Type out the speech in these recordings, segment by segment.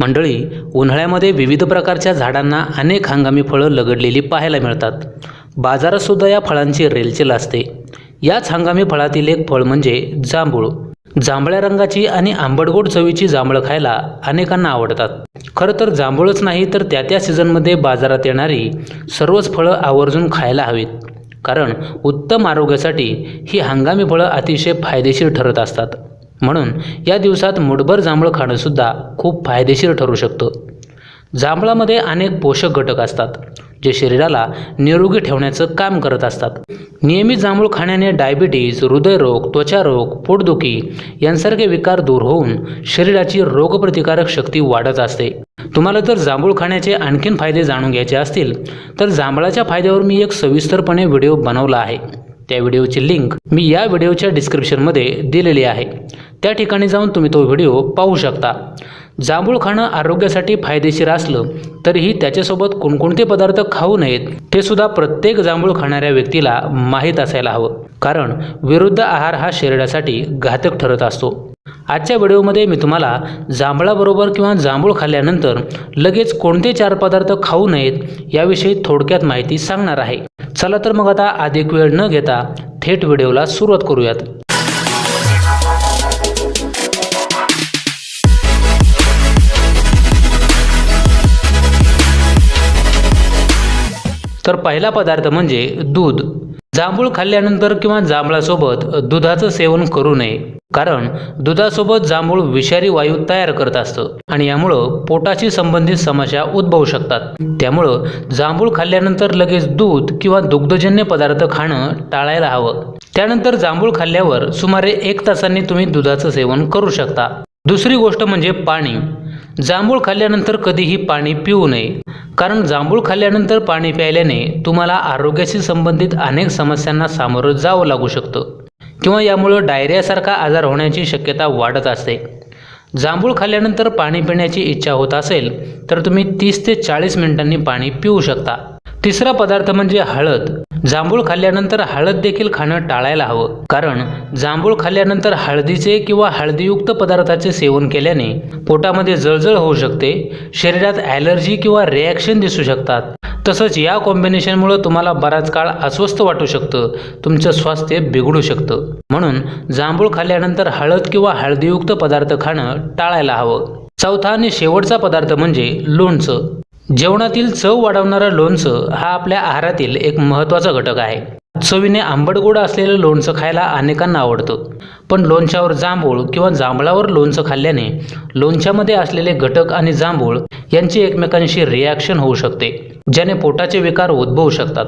मंडळी उन्हाळ्यामध्ये विविध प्रकारच्या झाडांना अनेक हंगामी फळं लगडलेली पाहायला मिळतात. बाजारातसुद्धा या फळांची रेलचेल असते. याच हंगामी फळातील एक फळ म्हणजे जांभूळ. जांभळ्या रंगाची आणि आंबटगोड चवीची जांभळं खायला अनेकांना आवडतात. खरं तर जांभूळच नाही तर त्या त्या सीझनमध्ये बाजारात येणारी सर्वच फळं आवर्जून खायला हवीत. कारण उत्तम आरोग्यासाठी ही हंगामी फळं अतिशय फायदेशीर ठरत असतात. म्हणून या दिवसात मुठभर जांभळं खाणंसुद्धा खूप फायदेशीर ठरू शकतं. जांभळामध्ये अनेक पोषक घटक असतात जे शरीराला निरोगी ठेवण्याचं काम करत असतात. नियमित जांभूळ खाण्याने डायबिटीज हृदयरोग त्वचारोग पोटदुखी यांसारखे विकार दूर होऊन शरीराची रोगप्रतिकारक शक्ती वाढत असते. तुम्हाला जर जांभूळ खाण्याचे आणखीन फायदे जाणून घ्यायचे असतील तर जांभळाच्या फायद्यावर मी एक सविस्तरपणे व्हिडिओ बनवला आहे. त्या व्हिडिओची लिंक मी या व्हिडिओच्या डिस्क्रिप्शनमध्ये दिलेली आहे. त्या ठिकाणी जाऊन तुम्ही तो व्हिडिओ पाहू शकता. जांभूळ खाणं आरोग्यासाठी फायदेशीर असलं तरीही त्याच्यासोबत कोणकोणते पदार्थ खाऊ नयेत ते सुद्धा प्रत्येक जांभूळ खाणाऱ्या व्यक्तीला माहीत असायला हवं. कारण विरुद्ध आहार हा शरीरासाठी घातक ठरत असतो. आजच्या व्हिडिओमध्ये मी तुम्हाला जांभळाबरोबर किंवा जांभूळ खाल्ल्यानंतर लगेच कोणते चार पदार्थ खाऊ नयेत याविषयी थोडक्यात माहिती सांगणार आहे. चला तर मग आता अधिक वेळ न घेता थेट व्हिडिओला सुरुवात करूयात. तर पहिला पदार्थ म्हणजे दूध. जांभूळ खाल्ल्यानंतर किंवा जांभळासोबत दुधाचं सेवन करू नये. कारण दुधासोबत जांभूळ विषारी वायू तयार करत असतं आणि यामुळं पोटाशी संबंधित समस्या उद्भवू शकतात. त्यामुळं जांभूळ खाल्ल्यानंतर लगेच दूध किंवा दुग्धजन्य पदार्थ खाणं टाळायला हवं. त्यानंतर जांभूळ खाल्ल्यावर सुमारे एक तासांनी तुम्ही दुधाचं सेवन करू शकता. दुसरी गोष्ट म्हणजे पाणी. जांभूळ खाल्ल्यानंतर कधीही पाणी पिऊ नये. कारण जांभूळ खाल्ल्यानंतर पाणी प्यायल्याने तुम्हाला आरोग्याशी संबंधित अनेक समस्यांना सामोरं जावं लागू शकतं. किंवा यामुळं डायरियासारखा आजार होण्याची शक्यता वाढत असते. जांभूळ खाल्ल्यानंतर पाणी पिण्याची इच्छा होत असेल तर तुम्ही तीस ते चाळीस मिनिटांनी पाणी पिऊ शकता. तिसरा पदार्थ म्हणजे हळद. जांभूळ खाल्ल्यानंतर हळद देखील खाणं टाळायला हवं. कारण जांभूळ खाल्ल्यानंतर हळदीचे किंवा हळदीयुक्त पदार्थाचे सेवन केल्याने पोटामध्ये जळजळ होऊ शकते शरीरात ॲलर्जी किंवा रिॲक्शन दिसू शकतात. तसंच या कॉम्बिनेशनमुळं तुम्हाला बराच काळ अस्वस्थ वाटू शकतं तुमचं स्वास्थ्य बिघडू शकतं. म्हणून जांभूळ खाल्ल्यानंतर हळद किंवा हळदीयुक्त पदार्थ खाणं टाळायला हवं. चौथा आणि शेवटचा पदार्थ म्हणजे लोणचं. जेवणातील चव वाढवणारं लोणचं हा आपल्या आहारातील एक महत्त्वाचा घटक आहे. चवीने आंबट गोड असलेलं लोणचं खायला अनेकांना आवडतं. पण लोणच्यावर जांभूळ किंवा जांभळावर लोणचं खाल्ल्याने लोणच्यामध्ये असलेले घटक आणि जांभूळ यांची एकमेकांशी रिॲक्शन होऊ शकते ज्याने पोटाचे विकार उद्भवू शकतात.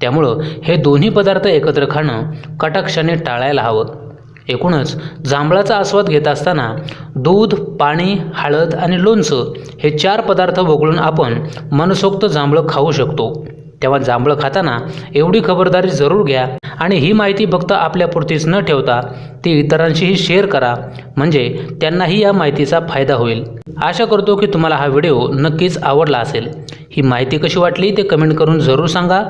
त्यामुळं हे दोन्ही पदार्थ एकत्र खाणं कटाक्षाने टाळायला हवं. एकूणच जांभळाचा आस्वाद घेत असताना दूध पाणी हळद आणि लोणचं हे चार पदार्थ वगळून आपण मनसोक्त जांभळं खाऊ शकतो. तेव्हा जांभळं खाताना एवढी खबरदारी जरूर घ्या. आणि ही माहिती फक्त आपल्यापुरतीच न ठेवता ती इतरांशीही शेअर करा. म्हणजे त्यांनाही या माहितीचा फायदा होईल. आशा करतो की तुम्हाला हा व्हिडिओ नक्कीच आवडला असेल. ही माहिती कशी वाटली ते कमेंट करून जरूर सांगा.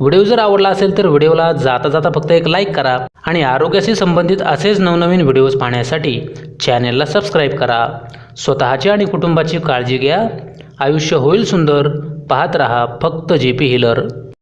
व्हिडिओ जर आवडला असेल तर व्हिडिओला जाता जाता फक्त एक लाईक करा आणि आरोग्याशी संबंधित असेच नवनवीन व्हिडिओज पाहण्यासाठी चॅनेलला सबस्क्राईब करा. स्वतःची आणि कुटुंबाची काळजी घ्या. आयुष्य होईल सुंदर. पाहत रहा फक्त जे पी हिलर